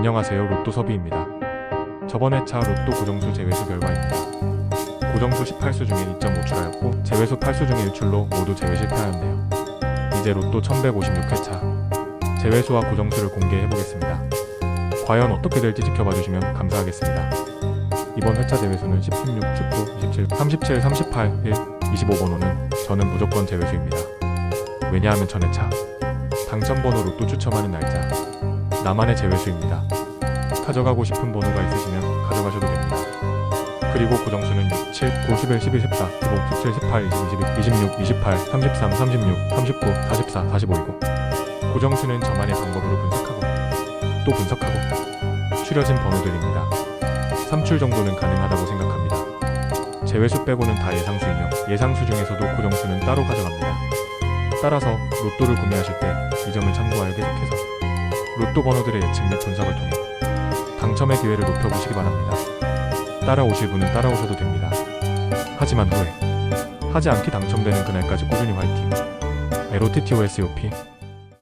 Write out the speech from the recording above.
안녕하세요 로또 서비입니다. 저번 회차 로또 고정수 제외수 결과입니다. 고정수 18수 중에 2.5 출하였고 제외수 8수 중에 1출로 모두 제외 실패하였네요. 이제 로또 1156회차 제외수와 고정수를 공개해 보겠습니다. 과연 어떻게 될지 지켜봐 주시면 감사하겠습니다. 이번 회차 제외수는 10, 16, 19, 27, 37, 38, 1, 25번호는 저는 무조건 제외수입니다. 왜냐하면 전 회차 당첨번호 로또 추첨하는 날짜 나만의 제외수입니다. 가져가고 싶은 번호가 있으시면 가져가셔도 됩니다. 그리고 고정수는 6, 7, 9, 11, 12, 14, 15, 17, 18, 20, 21, 26, 28, 33, 36, 39, 44, 45이고 고정수는 저만의 방법으로 분석하고 또 분석하고 추려진 번호들입니다. 3출 정도는 가능하다고 생각합니다. 제외수 빼고는 다 예상수이며 예상수 중에서도 고정수는 따로 가져갑니다. 따라서 로또를 구매하실 때 이 점을 참고하여 계속해서 로또 번호들의 예측 및 분석을 통해 당첨의 기회를 높여보시기 바랍니다. 따라오실 분은 따라오셔도 됩니다. 하지만 후에 하지 않기 당첨되는 그날까지 꾸준히 화이팅. LOTTOSOP